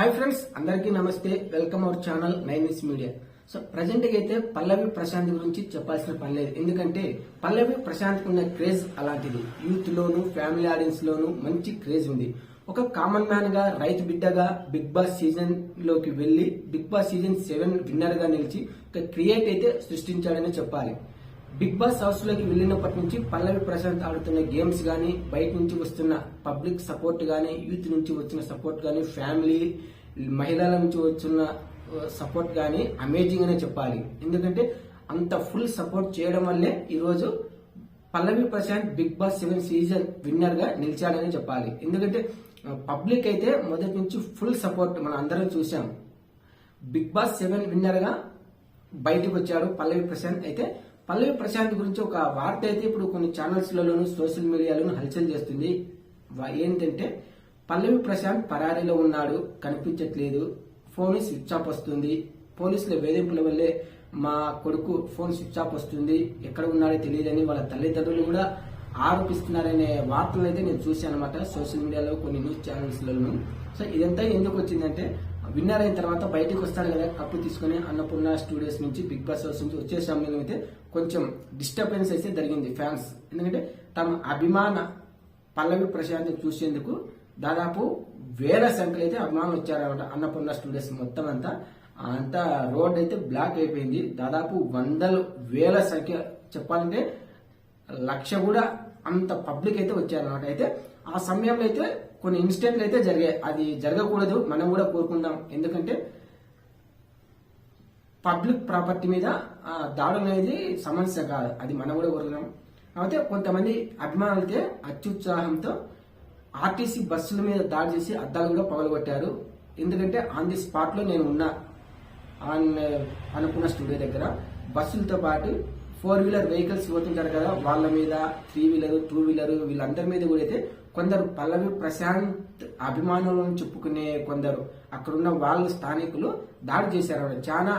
Hi friends అందరికీ నమస్తే. Welcome our channel nine miss media so ప్రజెంట్గా అయితే పల్లవి ప్రశాంత్ గురించి చెప్పాల్సిన పని లేదు. ఎందుకంటే పల్లవి ప్రశాంత్ ఉన్న క్రేజ్ అలాంటిది. యూత్లోను ఫ్యామిలీ ఆడియన్స్లోను మంచి క్రేజ్ ఉంది. ఒక కామన్ మ్యాన్గా రైతు బిడ్డగా బిగ్ బాస్ సీజన్లోకి వెళ్ళి బిగ్ బాస్ సీజన్ సెవెన్ విన్నర్గా నిలిచి ఒక క్రియేట్ అయితే సృష్టించాడని చెప్పాలి. బిగ్ బాస్ హౌస్లోకి వెళ్ళినప్పటి నుంచి పల్లవి ప్రశాంత్ ఆడుతున్న గేమ్స్ గానీ బయట నుంచి వస్తున్న పబ్లిక్ సపోర్ట్ గానీ యూత్ నుంచి వచ్చిన సపోర్ట్ గానీ ఫ్యామిలీ మహిళల నుంచి వచ్చిన సపోర్ట్ గానీ అమేజింగ్ అనే చెప్పాలి. ఎందుకంటే అంత ఫుల్ సపోర్ట్ చేయడం వల్లే ఈరోజు Pallavi Prashanth Bigg Boss seven season విన్నర్గా నిలిచాడని చెప్పాలి. ఎందుకంటే పబ్లిక్ అయితే మొదటి నుంచి ఫుల్ సపోర్ట్ మనం అందరం చూసాం బిగ్ బాస్ సెవెన్ విన్నర్గా బయటకు వచ్చాడు పల్లవి ప్రశాంత్ అయితే పల్లవి ప్రశాంత్ గురించి ఒక వార్త అయితే ఇప్పుడు కొన్ని ఛానల్స్ లలోను సోషల్ మీడియాలోను హల్చల్ చేస్తుంది. ఏంటంటే పల్లవి ప్రశాంత్ పరారీలో ఉన్నాడు కనిపించట్లేదు ఫోన్ స్విచ్ ఆఫ్ వస్తుంది. పోలీసుల వేధింపుల వల్లే మా కొడుకు ఫోన్ స్విచ్ ఆఫ్ వస్తుంది. ఎక్కడ ఉన్నాడో తెలియదని వాళ్ళ తల్లిదండ్రులు కూడా ఆరోపిస్తున్నారనే వార్తలు అయితే నేను చూశాను అనమాట సోషల్ మీడియాలో కొన్ని న్యూస్ ఛానల్స్లలో సో ఇదంతా ఎందుకు వచ్చిందంటే విన్నర్ అయిన తర్వాత బయటకు వస్తారు కదా కప్పు తీసుకుని అన్నపూర్ణ స్టూడియోస్ నుంచి బిగ్ బాస్ హౌస్ నుంచి వచ్చే సమయంలో అయితే కొంచెం డిస్టర్బెన్స్ అయితే జరిగింది ఫ్యాన్స్. ఎందుకంటే తమ అభిమాన పల్లవి ప్రశాంత్ చూసేందుకు దాదాపు వేల సంఖ్యలో అయితే అభిమానులు వచ్చారనమాట అన్నపూర్ణ స్టూడియోస్ మొత్తం అంతా. అంతా రోడ్ అయితే బ్లాక్ అయిపోయింది. దాదాపు వందలు వేల సంఖ్య చెప్పాలంటే లక్ష కూడా అంత పబ్లిక్ అయితే వచ్చారనమాట అయితే ఆ సమయంలో అయితే కొన్ని ఇన్సిడెంట్లు అయితే జరిగాయి. అది జరగకూడదు మనం కూడా కోరుకుందాం. ఎందుకంటే పబ్లిక్ ప్రాపర్టీ మీద దాడులు అనేది సమస్య కాదు. అది మనం కూడా కోరుకున్నాం అయితే కొంతమంది అభిమానులు అయితే అత్యుత్సాహంతో ఆర్టీసీ బస్సుల మీద దాడి చేసి అద్దాలు కూడా పగలగొట్టారు. ఎందుకంటే ఆన్ ది స్పాట్లో నేను ఉన్నా ఆన్ అనుకున్న స్టూడియో దగ్గర. బస్సులతో పాటు ఫోర్ వీలర్ వెహికల్స్ పోతుంటారు కదా వాళ్ళ మీద త్రీ వీలర్ టూ వీలర్ వీళ్ళందరి మీద కూడా అయితే కొందరు పల్లవి ప్రశాంత్ అభిమానులను చెప్పుకునే కొందరు అక్కడున్న వాళ్ళు స్థానికులు దాడి చేశారు. చాలా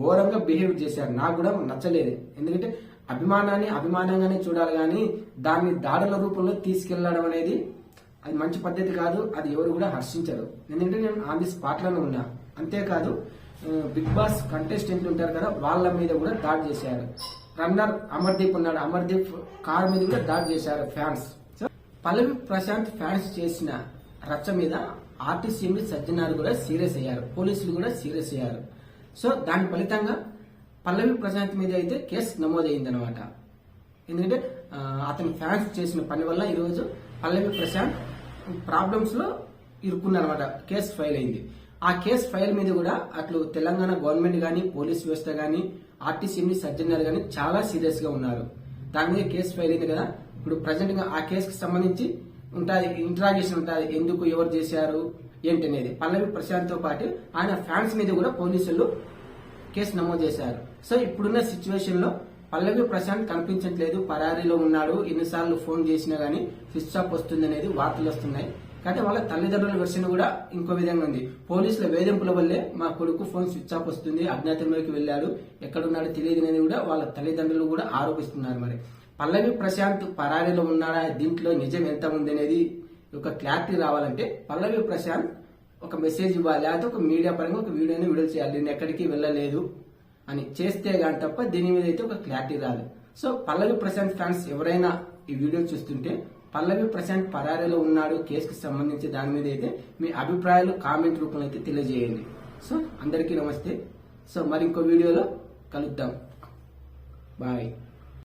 ఘోరంగా బిహేవ్ చేశారు. నాకు కూడా నచ్చలేదు. ఎందుకంటే అభిమానాన్ని అభిమానంగానే చూడాలి కానీ దాన్ని దాడుల రూపంలో తీసుకెళ్ళడం అనేది అది మంచి పద్ధతి కాదు. అది ఎవరు కూడా హర్షించరు. ఎందుకంటే నేను ఆన్ ది ఉన్నా. అంతేకాదు బిగ్ బాస్ కంటెస్టెంట్లు ఉంటారు కదా వాళ్ళ మీద కూడా దాడి చేశారు. రన్నర్ అమర్దీప్ ఉన్నాడు. అమర్దీప్ కార్ మీద కూడా దాడి చేశారు fans. So Pallavi Prashanth fans చేసిన రచ్చ మీద ఆర్టీసీ మీద సజ్జనార్ కూడా సీరియస్ అయ్యారు. పోలీసులు కూడా సీరియస్ అయ్యారు. సో దాని ఫలితంగా పల్లవి ప్రశాంత్ మీద అయితే కేసు నమోదైందనమాట ఎందుకంటే అతని ఫ్యాన్స్ చేసిన పని వల్ల ఈరోజు పల్లవి ప్రశాంత్ ప్రాబ్లమ్స్లో ఇరుక్కున్నారన్నమాట. కేసు ఫైల్ అయింది. ఆ కేసు ఫైల్ మీద కూడా అట్లు తెలంగాణ గవర్నమెంట్ కానీ పోలీస్ వ్యవస్థ కానీ ఆర్టీసీ సజ్జనార్ గాని చాలా సీరియస్గా ఉన్నారు. దాని మీద కేసు ఫైల్ అయింది కదా. ఇప్పుడు ప్రజెంట్గా ఆ కేసుకి సంబంధించి ఉంటుంది ఇంట్రాగేషన్ ఉంటుంది. ఎందుకు ఎవరు చేశారు ఏంటి అనేది పల్లవి ప్రశాంత్తో పాటు ఆయన ఫ్యాన్స్ మీద కూడా పోలీసులు కేసు నమోదు చేశారు. సో ఇప్పుడున్న సిచ్యువేషన్లో పల్లవి ప్రశాంత్ కనిపించట్లేదు. పరారీలో ఉన్నాడు. ఎన్నిసార్లు ఫోన్ చేసినా గానీ స్విచ్ ఆఫ్ వస్తుంది అనేది వార్తలు వస్తున్నాయి. కానీ వాళ్ళ తల్లిదండ్రుల వెర్షన్ కూడా ఇంకో విధంగా ఉంది. పోలీసుల వేధింపుల వల్లే మా కొడుకు ఫోన్ స్విచ్ ఆఫ్ వస్తుంది అజ్ఞాతంలోకి వెళ్ళాడు ఎక్కడున్నాడో తెలియదు అనేది కూడా వాళ్ళ తల్లిదండ్రులు కూడా ఆరోపిస్తున్నారు మరి. పల్లవి ప్రశాంత్ పరారీలో ఉన్నాడా? దీంట్లో నిజం ఎంత ఉంది అనేది ఒక క్లారిటీ రావాలంటే పల్లవి ప్రశాంత్ ఒక మెసేజ్ ఇవ్వాలి లేకపోతే ఒక మీడియా పరంగా ఒక వీడియోని విడుదల చేయాలి. నేను ఎక్కడికి వెళ్ళలేదు అని చేస్తే కానీ తప్ప దీని మీద అయితే ఒక క్లారిటీ రాదు. సో పల్లవి ప్రశాంత్ ఫ్యాన్స్ ఎవరైనా ఈ వీడియో చూస్తుంటే పల్లవి ప్రశాంత్ పరారీలో ఉన్నాడు కేసుకి సంబంధించి దాని మీద అయితే మీ అభిప్రాయాలు కామెంట్ రూపంలో అయితే తెలియజేయండి. సో అందరికీ నమస్తే. సో మరి ఇంకో వీడియోలో కలుద్దాం. బాయ్.